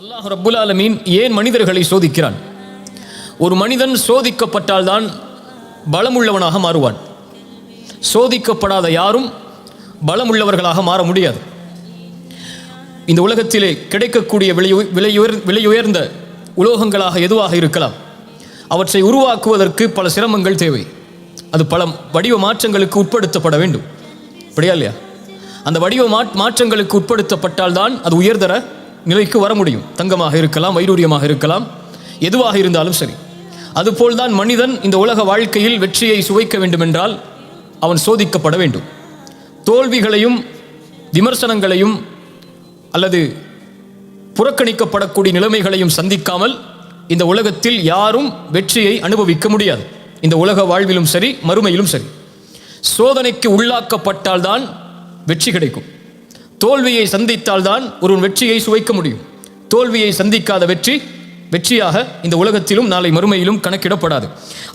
அல்லாஹ் ரப்புல் ஆலமீன் ஏன் மனிதர்களை சோதிக்கிறான்? ஒரு மனிதன் சோதிக்கப்பட்டால்தான் பலமுள்ளவனாக மாறுவான். சோதிக்கப்படாத யாரும் பலமுள்ளவர்களாக மாற முடியாது. இந்த உலகத்திலே கிடைக்கக்கூடிய விலையு விலையுயர் விலையுயர்ந்த உலோகங்களாக எதுவாக இருக்கலாம்? அவற்றை உருவாக்குவதற்கு பல சிரமங்கள் தேவை. அது பல வடிவ மாற்றங்களுக்கு உட்படுத்தப்பட வேண்டும். அப்படியா இல்லையா? அந்த வடிவ மாற்றங்களுக்கு உட்படுத்தப்பட்டால்தான் அது உயர்தர நிலைக்கு வர முடியும். தங்கமாக இருக்கலாம் வைடூரியமாக இருக்கலாம். எதுவாக இருந்தாலும் சரி. அதுபோல்தான் மனிதன் இந்த உலக வாழ்க்கையில் வெற்றியை சுவைக்க வேண்டுமென்றால் அவன் சோதிக்கப்பட வேண்டும். தோல்விகளையும் விமர்சனங்களையும் அல்லது புறக்கணிக்கப்படக்கூடிய நிலைமைகளையும் சந்திக்காமல் இந்த உலகத்தில் யாரும் வெற்றியை அனுபவிக்க முடியாது. இந்த உலக வாழ்விலும் சரி மறுமையிலும் சரி. சோதனைக்கு உள்ளாக்கப்பட்டால்தான் வெற்றி கிடைக்கும். தோல்வியை சந்தித்தால்தான் ஒருவன் வெற்றியை சுவைக்க முடியும். தோல்வியை சந்திக்காத வெற்றி வெற்றியாக இந்த உலகத்திலும் நாளை மறுமையிலும் கணக்கிடப்படாது.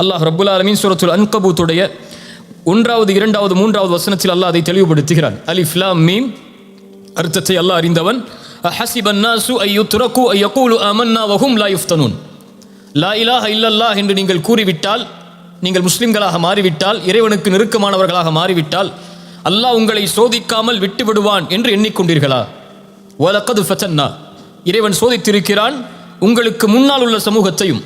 அல்லாஹ் ரபுல் ஆலமீன் சூரத்துல் அன்கபூத்துடைய ஒன்றாவது இரண்டாவது மூன்றாவது வசனத்தில் அல்லாஹ் அதை தெளிவுபடுத்துகிறான். அலிஃப்லா லாம் மீம். அர்த்தத்தை அல்லாஹ் அறிந்தவன் ஹசிபன்னாசு ஐயு துறக்கு ஐயக்கூலு அமன்னா வஹும் லா யுஃப்தனூன். லா இலாஹ இல்லல்லாஹ் என்று நீங்கள் கூறிவிட்டால் நீங்கள் முஸ்லிம்களாக மாறிவிட்டால் இறைவனுக்கு நெருக்கமானவர்களாக மாறிவிட்டால் அல்லாஹ் உங்களை சோதிக்காமல் விட்டு விடுவான் என்று எண்ணிக்கொண்டீர்களா? வலக்கது ஃபச்சன்னா இறைவன் சோதித்திருக்கிறான் உங்களுக்கு முன்னால் உள்ள சமூகத்தையும்.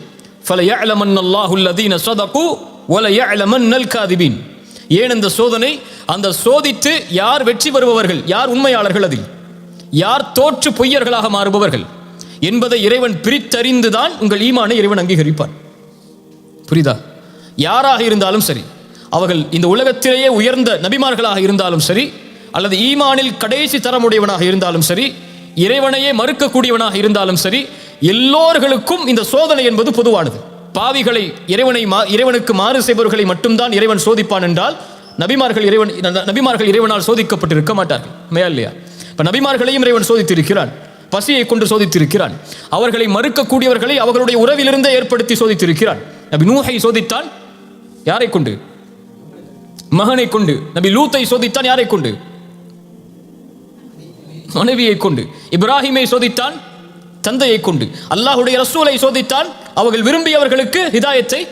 ஃபல யஅலமன் அல்லாஹுல்லதீன சதகு வல யஅலமன் நல் காதிபீன். ஏன் இந்த சோதனை? அந்த சோதித்து யார் வெற்றி பெறுபவர்கள்? யார் உண்மையாளர்கள் அதில்? யார் தோற்று பொய்யர்களாக மாறுபவர்கள்? என்பதை இறைவன் பிரித்தறிந்துதான் உங்கள் ஈமானை இறைவன் அங்கீகரிப்பான். புரியுதா? யாராக இருந்தாலும் சரி. அவர்கள் இந்த உலகத்திலேயே உயர்ந்த நபிமார்களாக இருந்தாலும் சரி அல்லது ஈமானில் கடைசி தரமுடையவனாக இருந்தாலும் சரி இறைவனையே மறுக்கக்கூடியவனாக இருந்தாலும் சரி எல்லோர்களுக்கும் இந்த சோதனை என்பது பொதுவானது. பாவிகளை இறைவனை மா- இறைவனுக்கு மாறு செய்பவர்களை மட்டும்தான் இறைவன் சோதிப்பான் என்றால் நபிமார்கள் இறைவன் நபிமார்கள் இறைவனால் சோதிக்கப்பட்டிருக்க மாட்டார்கள். உண்மையா இல்லையா? இப்போ நபிமார்களையும் இறைவன் சோதித்திருக்கிறான். பசியை கொண்டு சோதித்திருக்கிறான். அவர்களை மறுக்கக்கூடியவர்களை அவர்களுடைய உறவிலிருந்தே ஏற்படுத்தி சோதித்திருக்கிறான். நபி நூஹை சோதித்தான். யாரை கொண்டு? மகனை கொண்டு. நபி லூத்தை சோதித்தான் யாரை கொண்டு? மனைவியை கொண்டு. இப்ராஹிமை சோதித்தான் தந்தையை கொண்டு. அல்லாஹுடைய ரசூலை சோதித்தான் அவர்கள் விரும்பியவர்களுக்கு ஹிதாயத்தை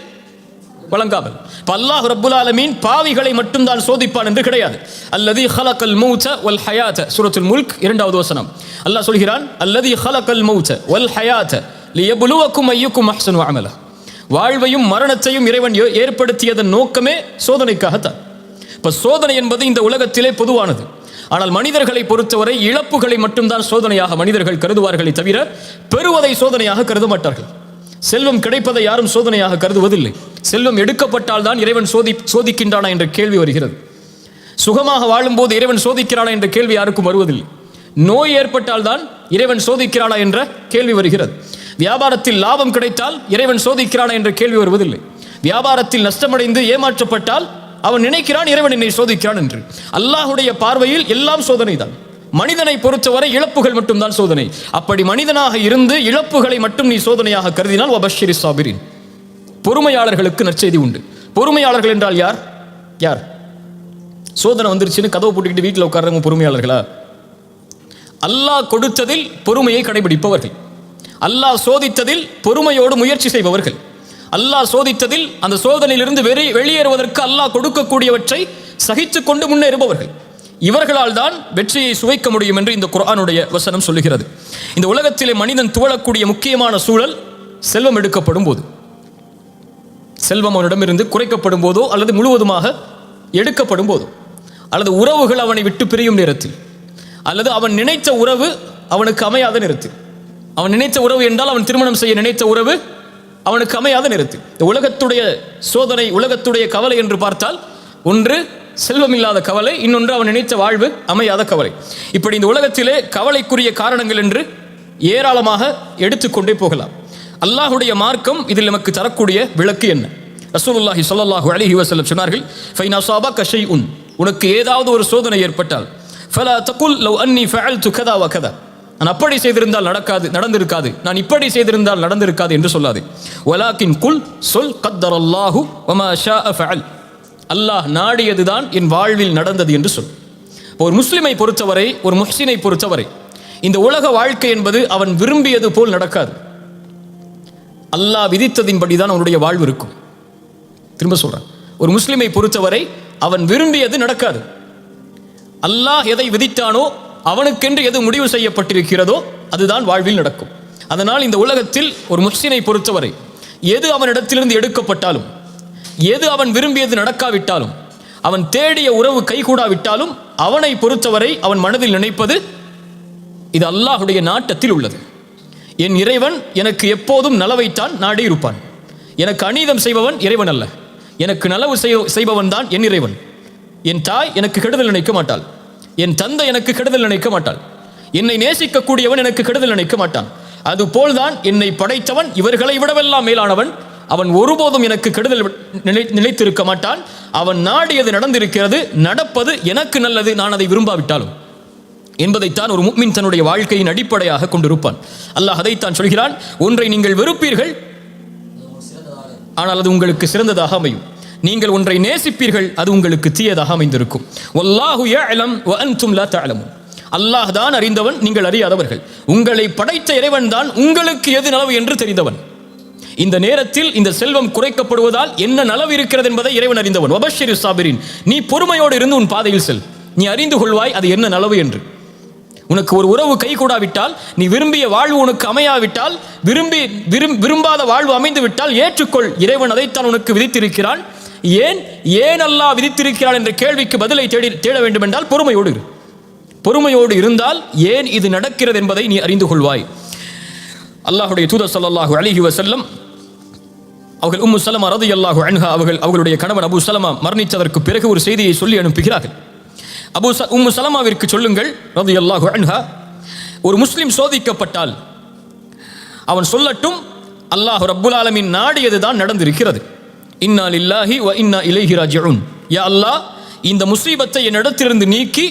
வழங்காமல். இப்ப அல்லாஹ் ரப்புல் ஆலமீன் பாவிகளை மட்டும்தான் சோதிப்பான் என்று கிடையாது. அல்லது ஹலக்கல் மூச்ச வல் ஹயாத்த. சுரத்துல் முல்க் இரண்டாவது வசனம். அல்லாஹ் சொல்கிறான் அல்லது ஹலக்கல் மௌத்த வல் ஹயாத்த லியபுலுவக்கும் ஐயுக்கும் அஹ்சனு அமல. வாழ்வையும் மரணத்தையும் இறைவன் ஏற்படுத்தியதன் நோக்கமே சோதனைக்காகத்தான். இப்போ சோதனை என்பது இந்த உலகத்திலே பொதுவானது. ஆனால் மனிதர்களை பொறுத்தவரை இழப்புகளை மட்டும்தான் சோதனையாக மனிதர்கள் கருதுவார்களே தவிர பெறுவதை சோதனையாக கருத மாட்டார்கள் செல்வம் கிடைப்பதை யாரும் சோதனையாக கருதுவதில்லை. செல்வம் எடுக்கப்பட்டால் தான் இறைவன் சோதி சோதிக்கின்றானா என்ற கேள்வி வருகிறது. சுகமாக வாழும்போது இறைவன் சோதிக்கிறானா என்ற கேள்வி யாருக்கும் வருவதில்லை. நோய் ஏற்பட்டால் தான் இறைவன் சோதிக்கிறானா என்ற கேள்வி வருகிறது. வியாபாரத்தில் லாபம் கிடைத்தால் இறைவன் சோதிக்கிறானா என்ற கேள்வி வருவதில்லை. வியாபாரத்தில் நஷ்டமடைந்து ஏமாற்றப்பட்டால் அவன் நினைக்கிறான் இறைவன் என்னை சோதிக்கிறான் என்று. அல்லாஹுடைய பார்வையில் எல்லாம் சோதனை தான் மனிதனை பொறுத்தவரை இழப்புகள் மட்டும்தான் சோதனை. அப்படி மனிதனாக இருந்து இழப்புகளை மட்டும் நீ சோதனையாக கருதினால் வபஷிரி சாபிரின். பொறுமையாளர்களுக்கு நற்செய்தி உண்டு. பொறுமையாளர்கள் என்றால் யார்? யார்? சோதனை வந்துருச்சுன்னு கதவை போட்டுக்கிட்டு வீட்டில் உட்கார்றவங்க பொறுமையாளர்களா? அல்லாஹ் கொடுத்ததில் பொறுமையை கடைபிடிப்பவர்கள். அல்லாஹ் சோதித்ததில் பொறுமையோடு முயற்சி செய்பவர்கள். அல்லாஹ் சோதித்ததில் அந்த சோதனையிலிருந்து வெறி வெளியேறுவதற்கு அல்லாஹ் கொடுக்கக்கூடியவற்றை சகித்து கொண்டு முன்னேறுபவர்கள் இவர்களால் தான் வெற்றியை சுவைக்க முடியும் என்று இந்த குரானுடைய வசனம் சொல்லுகிறது. இந்த உலகத்திலே மனிதன் துவளக்கூடிய முக்கியமான சூழல் செல்வம் எடுக்கப்படும் போது. செல்வம் அவனிடமிருந்து குறைக்கப்படும் போதோ அல்லது முழுவதுமாக எடுக்கப்படும் போதோ. அல்லது உறவுகள் அவனை விட்டு பிரியும் நேரத்தில். அல்லது அவன் நினைத்த உறவு அவனுக்கு அமையாத நேரத்தில். அவன் நினைத்த உறவு என்றால் அவன் திருமணம் செய்ய நினைத்த உறவு அவனுக்கு அமையாத நேரத்தில் இந்த உலகத்துடைய சோதனை உலகத்துடைய கவலை என்று பார்த்தால் ஒன்று செல்வம் இல்லாத கவலை இன்னொன்று அவன் நினைத்த வாழ்வு அமையாத கவலை. இப்படி இந்த உலகத்திலே கவலைக்குரிய காரணங்கள் என்று ஏராளமாக எடுத்துக்கொண்டே போகலாம். அல்லாஹுடைய மார்க்கம் இதில் நமக்கு தரக்கூடிய விளக்கு என்ன? ரசூலுல்லாஹி ஸல்லல்லாஹு அலிஹி வசல்லம் சொன்னார்கள் ஃபைனா சாபா கஷை உன் உனக்கு ஏதாவது ஒரு சோதனை ஏற்பட்டால் ஃபலா தகுல் லவ் அன்னி ஃபஅல்து கதா வ கதா. நான் அப்படி செய்திருந்தால் நடக்காது நடந்திருக்காது. நான் இப்படி செய்திருந்தால் நடந்திருக்காது என்று சொல்லாது. ஒலாக்கின் குல் சொல் கத்தர் அல்லாஹு அல்லாஹ் நாடியதுதான் என் வாழ்வில் நடந்தது என்று சொல். ஒரு முஸ்லிமை பொறுத்தவரை ஒரு முஹ்சினை பொறுத்தவரை இந்த உலக வாழ்க்கை என்பது அவன் விரும்பியது போல் நடக்காது. அல்லாஹ் விதித்ததின்படி தான் அவனுடைய வாழ்வு இருக்கும். திரும்ப சொல்றேன். ஒரு முஸ்லிமை பொறுத்தவரை அவன் விரும்பியது நடக்காது. அல்லாஹ் எதை விதித்தானோ அவனுக்கென்று எது முடிவு செய்யப்பட்டிருக்கிறதோ அதுதான் வாழ்வில் நடக்கும். அதனால் இந்த உலகத்தில் ஒரு முஸ்லினை பொறுத்தவரை எது அவனிடத்திலிருந்து எடுக்கப்பட்டாலும் எது அவன் விரும்பியது நடக்காவிட்டாலும் அவன் தேடிய உறவு கைகூடாவிட்டாலும் அவனை பொறுத்தவரை அவன் மனதில் நினைப்பது இது அல்லாஹுடைய நாட்டத்தில் உள்ளது. என் இறைவன் எனக்கு எப்போதும் நலவைத்தான் நாடி இருப்பான் எனக்கு அநீதம் செய்பவன் இறைவன் அல்ல. எனக்கு நலவு செய்பவன் தான் என் இறைவன். என் தாய் எனக்கு கெடுதல் நினைக்க மாட்டாள். என் தந்தை எனக்கு கெடுதல் நினைக்க மாட்டான். என்னை நேசிக்கக்கூடியவன் எனக்கு கெடுதல் நினைக்க மாட்டான். அதுபோல்தான் என்னை படைத்தவன் இவர்களை விடவெல்லாம் மேலானவன். அவன் ஒருபோதும் எனக்கு கெடுதல் நினை நினைத்திருக்க மாட்டான். அவன் நாடியது நடந்திருக்கிறது நடப்பது எனக்கு நல்லது நான் அதை விரும்பாவிட்டாலும். என்பதைத்தான் ஒரு முக்மின் தன்னுடைய வாழ்க்கையின் அடிப்படையாக கொண்டிருப்பான். அல்லாஹ் அதைத்தான் சொல்கிறான் ஒன்றை நீங்கள் வெறுப்பீர்கள் ஆனால் அது உங்களுக்கு சிறந்ததாக அமையும். நீங்கள் ஒன்றை நேசிப்பீர்கள் அது உங்களுக்கு தீயதாக அமைந்திருக்கும். ஒல்லாஹு யஅலம் அன்தும் லா தஅலமுன். அல்லாஹ் தான் அறிந்தவன் நீங்கள் அறியாதவர்கள். உங்களை படைத்த இறைவன் தான் உங்களுக்கு எது நலவு என்று தெரிந்தவன். இந்த நேரத்தில் இந்த செல்வம் குறைக்கப்படுவதால் என்ன நலவு இருக்கிறது என்பதை இறைவன் அறிந்தவன். வபஷிரு சாபிரின் நீ பொறுமையோடு இருந்து உன் பாதையில் செல். நீ அறிந்து கொள்வாய் அது என்ன நலவு என்று. உனக்கு ஒரு உறவு கை கூடாவிட்டால் நீ விரும்பிய வாழ்வு உனக்கு அமையாவிட்டால் விரும்பி விரும் விரும்பாத வாழ்வு அமைந்து விட்டால் ஏற்றுக்கொள். இறைவன் அதைத்தான் உனக்கு விதித்திருக்கிறான். ஏன் ஏன் அல்லாஹ் விதித்திருக்கிறான் என்ற கேள்விக்கு பதிலை தேடி தேட வேண்டும் என்றால் பொறுமையோடு பொறுமையோடு இருந்தால் ஏன் இது நடக்கிறது என்பதை நீ அறிந்து கொள்வாய். அல்லாஹுடைய தூதர் சல்லாஹூ அலிஹி வசல்லம் அவர்கள் உம்மு சலமா ரதியல்லாஹு அன்ஹா அவர்கள் அவர்களுடைய கணவன் அபு சலமா மரணித்ததற்கு பிறகு ஒரு செய்தியை சொல்லி அனுப்புகிறார்கள். அபு ச உம்மு சலமாவிற்கு சொல்லுங்கள் ரது ரதியல்லாஹு அன்ஹா ஒரு முஸ்லீம் சோதிக்கப்பட்டால் அவன் சொல்லட்டும் அல்லாஹ் ரப்புல் ஆலமின் நாடியது தான் நடந்திருக்கிறது. இன்னா லில்லாஹி வ இன்னா இலைஹி ராஜிஊன் யா அல்லாஹ் இந்த முசீபத்தை என்னிடத்திலிருந்து நீக்கி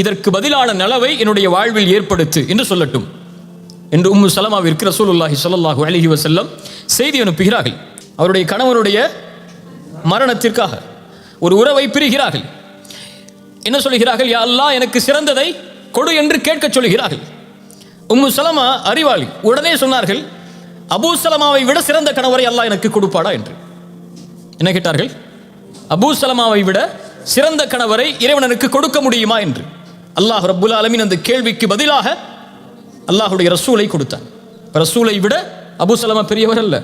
இதற்கு பதிலான நலவை என்னுடைய வாழ்வில் ஏற்படுத்து என்று சொல்லட்டும். என்று உம்மு சலமாவிற்கு ரசூலுல்லாஹி சொல்லல்லாஹு அலைஹி வசல்லம் செய்தி அனுப்புகிறார்கள். அவருடைய கணவனுடைய மரணத்திற்காக ஒரு உறவை பிரிகிறார்கள். என்ன சொல்கிறார்கள்? யா அல்லா எனக்கு சிறந்ததை கொடு என்று கேட்கச் சொல்கிறார்கள். உம்மு சலமா அறிவாளி உடனே சொன்னார்கள் அபூ சலமாவை விட சிறந்த கணவரை அல்லாஹ் எனக்கு கொடுப்பாடா? என்று. என்ன கேட்டார்கள்? அபு சலமாவை விட சிறந்த கணவரை இறைவனனுக்கு கொடுக்க முடியுமா என்று. அல்லாஹ் ரபுல் ஆலமின் அந்த கேள்விக்கு பதிலாக அல்லாஹுடைய ரசூலை கொடுத்தான். ரசூலை விட அபு சலமா பெரியவர் அல்ல.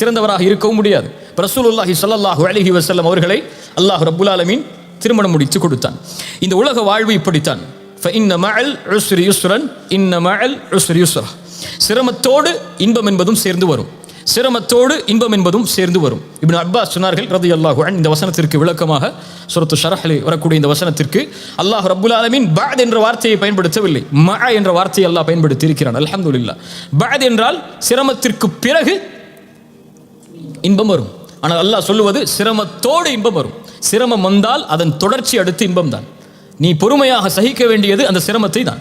சிறந்தவராக இருக்கவும் முடியாது. ரசூலுல்லாஹி சல்லாஹூ அலிஹி வசல்லம் அவர்களை அல்லாஹ் ரபுல் ஆலமின் திருமணம் முடித்து கொடுத்தான். இந்த உலக வாழ்வு இப்படித்தான். சிரமத்தோடு இன்பம் என்பதும் சேர்ந்து வரும். சிரமத்தோடு இன்பம் என்பதும் சேர்ந்து வரும். இப்படி அப்பாஸ் சொன்னார்கள் ரதி அன்ஹு இந்த வசனத்திற்கு விளக்கமாக சுரத்து ஷரஹலி வரக்கூடிய இந்த வசனத்திற்கு அல்லாஹ் ரபுல் ஆலமீன் பாத் என்ற வார்த்தையை பயன்படுத்தவில்லை மஅ என்ற வார்த்தையை அல்லாஹ் பயன்படுத்தி இருக்கிறான் அல்ஹம்துலில்லாஹ். பாத் என்றால் சிரமத்திற்கு பிறகு இன்பம் வரும். ஆனால் அல்லாஹ் சொல்லுவது சிரமத்தோடு இன்பம் வரும். சிரமம் வந்தால் அதன் தொடர்ச்சி அடுத்து இன்பம் தான் நீ பொறுமையாக சகிக்க வேண்டியது அந்த சிரமத்தை தான்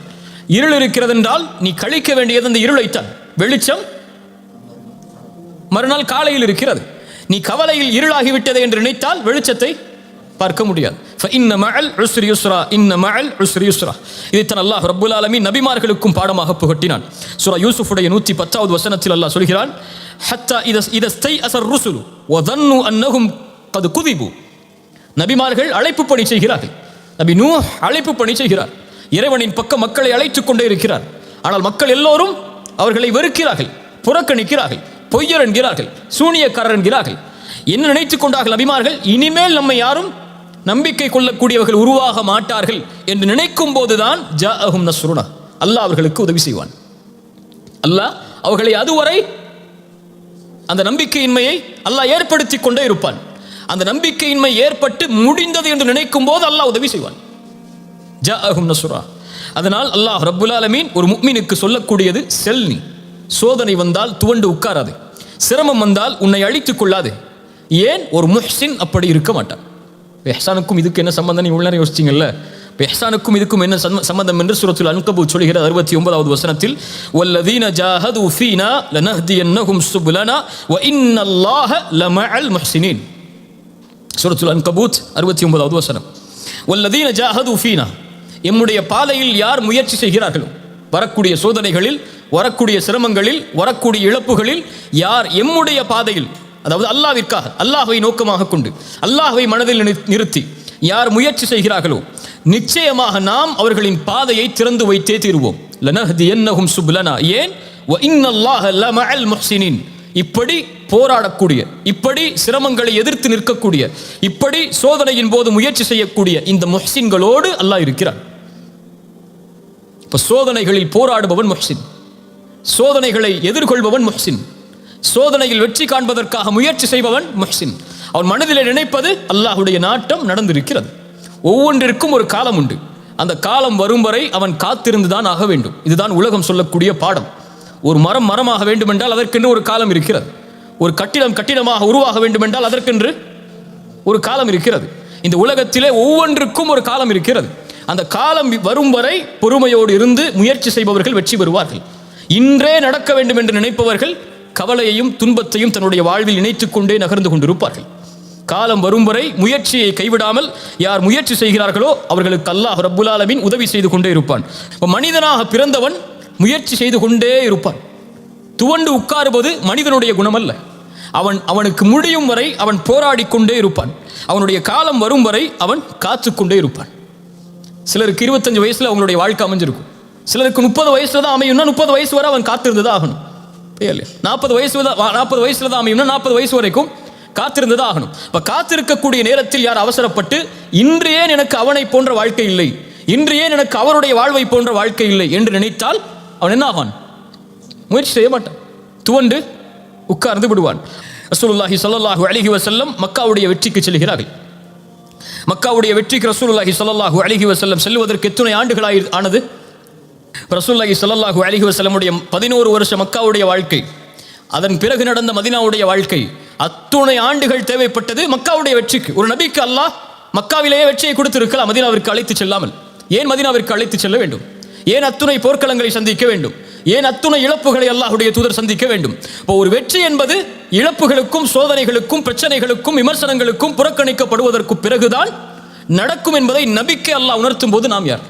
இருள் இருக்கிறது என்றால் நீ கழிக்க வேண்டியது அந்த இருளைத்தான். வெளிச்சம் மறுநாள் காலையில் இருக்கிறது. நீ கவலையில் இருளாகிவிட்டது என்று நினைத்தால் வெளிச்சத்தை பார்க்க முடியாது. இதைத்தான் அல்லாஹ் ரபுல் ஆலமி நபிமார்களுக்கும் பாடமாக புகட்டினான். சுரா யூசுஃபுடைய நூற்றி பத்தாவது வசனத்தில் சொல்கிறான் ஹத்தா இத இதை அசர் ஒதன்னு அன்னகும் கது குதிபு. நபிமார்கள் அழைப்பு பணி செய்கிறார்கள். நபி நூ அழைப்பு பணி செய்கிறார். இறைவனின் பக்க மக்களை அழைத்துக் கொண்டே இருக்கிறார். ஆனால் மக்கள் எல்லோரும் அவர்களை வெறுக்கிறார்கள் புறக்கணிக்கிறார்கள். பொய்யர் என்கிறார்கள் சூனியக்காரர் என்கிறார்கள். என்ன நினைத்துக் கொண்டார்கள் அபிமார்கள் இனிமேல் நம்மை யாரும் நம்பிக்கை கொள்ளக்கூடியவர்கள் உருவாக மாட்டார்கள் என்று நினைக்கும் போதுதான் ஜாஅஹும் நஸ்ருனா. அல்லாஹ் அவர்களுக்கு உதவி செய்வான். அல்லாஹ் அவர்களை அதுவரை அந்த நம்பிக்கையின்மையை அல்லாஹ் ஏற்படுத்தி கொண்டே இருப்பான். அந்த நம்பிக்கையின்மை ஏற்பட்டு முடிந்தது என்று நினைக்கும் போது அல்லாஹ் உதவி செய்வான். ஜ அஹும் நஸ்ரா அதனால் அல்லாஹ் ரபுல் ஆலமீன் ஒரு முக்மீனுக்கு சொல்லக்கூடியது செல்னி சோதனை வந்தால் துவண்டு உட்காராது. சிரமம் வந்தால் உன்னை அழித்துக் கொள்ளாது. ஏன்? ஒரு முஹ்சின் அப்படி இருக்க மாட்டான். எஹ்சானுக்கும் இதுக்கு என்ன சம்பந்தம்? நீ உள்ளே யோசிச்சிங்கல்ல எஹ்சானுக்கும் இதுக்கும் என்ன சம்ம- சம்பந்தம் என்று சுரத்தில் அன்கபூத் சொல்கிறார் அறுபத்தி ஒன்பதாவது வசனத்தில் வல்லதீன ஜாஹது ஃபீனா லனஹ்தியன்னஹும் சுபுலனா வ இன்னல்லாஹ லமஅல் முஹ்சினீன். சுரத்துல் அன்கபூத் அறுபத்தி ஒன்பதாவது வசனம். வல்லதீன ஜாஹது ஃபீனா. எம்முடைய பாதையில் யார் முயற்சி செய்கிறார்களோ. வரக்கூடிய சோதனைகளில் வரக்கூடிய சிரமங்களில் வரக்கூடிய இழப்புகளில் யார் எம்முடைய பாதையில் அதாவது அல்லாவிற்காக அல்லாஹை நோக்கமாக கொண்டு அல்லாஹை மனதில் நிறு- நிறுத்தி யார் முயற்சி செய்கிறார்களோ நிச்சயமாக நாம் அவர்களின் பாதையை திறந்து வைத்தே தீருவோம். லனஹதி என்னகும் சுப்லனா. ஏன்? முஹ்சினின். இப்படி போராடக்கூடிய இப்படி சிரமங்களை எதிர்த்து நிற்கக்கூடிய இப்படி சோதனையின் போது முயற்சி செய்யக்கூடிய இந்த முஹ்சின்களோடு அல்லாஹ் இருக்கிறார் இப்ப சோதனைகளில் போராடுபவன் முஹ்சின். சோதனைகளை எதிர்கொள்பவன் முஹ்சின். சோதனையில் வெற்றி காண்பதற்காக முயற்சி செய்பவன் முஹ்சின். அவன் மனதில் நினைப்பது அல்லாஹுடைய நாட்டம் நடந்திருக்கிறது. ஒவ்வொன்றிற்கும் ஒரு காலம் உண்டு. அந்த காலம் வரும் வரை அவன் காத்திருந்துதான் ஆக வேண்டும். இதுதான் உலகம் சொல்லக்கூடிய பாடம். ஒரு மரம் மரமாக வேண்டுமென்றால் அதற்கென்று ஒரு காலம் இருக்கிறது. ஒரு கட்டிடம் கட்டிடமாக உருவாக வேண்டுமென்றால் அதற்கென்று ஒரு காலம் இருக்கிறது. இந்த உலகத்திலே ஒவ்வொன்றுக்கும் ஒரு காலம் இருக்கிறது. அந்த காலம் வரும் வரை பொறுமையோடு இருந்து முயற்சி செய்பவர்கள் வெற்றி பெறுவார்கள். இன்றே நடக்க வேண்டும் என்று நினைப்பவர்கள் கவலையையும் துன்பத்தையும் தன்னுடைய வாழ்வில் இணைத்துக் கொண்டே நகர்ந்து கொண்டிருப்பார்கள். காலம் வரும் வரை முயற்சியை கைவிடாமல் யார் முயற்சி செய்கிறார்களோ அவர்களுக்கு அல்லாஹ் ரப்புல் உதவி செய்து கொண்டே இருப்பான். மனிதனாக பிறந்தவன் முயற்சி செய்து கொண்டே இருப்பான். துவண்டு உட்காருவது மனிதனுடைய குணமல்ல. அவன் அவனுக்கு முடியும் வரை அவன் போராடி கொண்டே இருப்பான். அவனுடைய காலம் வரும் வரை அவன் காத்து கொண்டே இருப்பான். சிலருக்கு இருபத்தஞ்சு வயசுல அவங்களுடைய வாழ்க்கை அமைஞ்சிருக்கும். சிலருக்கு முப்பது வயசுல தான் அமையும்னா முப்பது வயசு வரை அவன் காத்திருந்தது தான் ஆகணும் நாற்பது வயசு நாற்பது வயசுல தான் அமையும்னா நாற்பது வயசு வரைக்கும் காத்திருந்து தான் ஆகணும் இப்ப காத்திருக்கக்கூடிய நேரத்தில் யார் அவசரப்பட்டு இன்று ஏன் எனக்கு அவனை போன்ற வாழ்க்கை இல்லை? இன்று ஏன் எனக்கு அவருடைய வாழ்வை போன்ற வாழ்க்கை இல்லை என்று நினைத்தால் அவன் என்ன ஆவான்? முயற்சி செய்ய மாட்டான். துவண்டு உட்கார்ந்து விடுவான். ரசூலுல்லாஹி சல்லாஹூ அலைஹி வசல்லம் மக்காவுடைய வெற்றிக்கு செல்கிறார்கள். மக்காவுடைய வெற்றிக்கு ரசூலுல்லாஹி சல்லாஹூ அலைஹி வசல்லம் செல்வதற்கு எத்தனை ஆண்டுகள் ஆனது? ரசூல்லாஹி ஸல்லல்லாஹு அலிஹி வசலமுடைய பதினோரு வருஷ மக்காவுடைய வாழ்க்கை அதன் பிறகு நடந்த மதீனாவுடைய வாழ்க்கை அத்துணை ஆண்டுகள் தேவைப்பட்டது மக்காவுடைய வெற்றிக்கு. ஒரு நபிக்கு அல்லாஹ் மக்காவிலேயே வெற்றியை கொடுத்திருக்கலாம் மதினாவிற்கு அழைத்து செல்லாமல். ஏன் மதினாவிற்கு அழைத்து செல்ல வேண்டும்? ஏன் அத்துணை போர்க்களங்களை சந்திக்க வேண்டும்? ஏன் அத்துணை இழப்புகளை அல்லாஹுடைய தூதர் சந்திக்க வேண்டும்? இப்போ ஒரு வெற்றி என்பது இழப்புகளுக்கும் சோதனைகளுக்கும் பிரச்சனைகளுக்கும் விமர்சனங்களுக்கும் புறக்கணிக்கப்படுவதற்கு பிறகுதான் நடக்கும் என்பதை நபிக்கை அல்லாஹ் உணர்த்தும் போது நாம் யார்?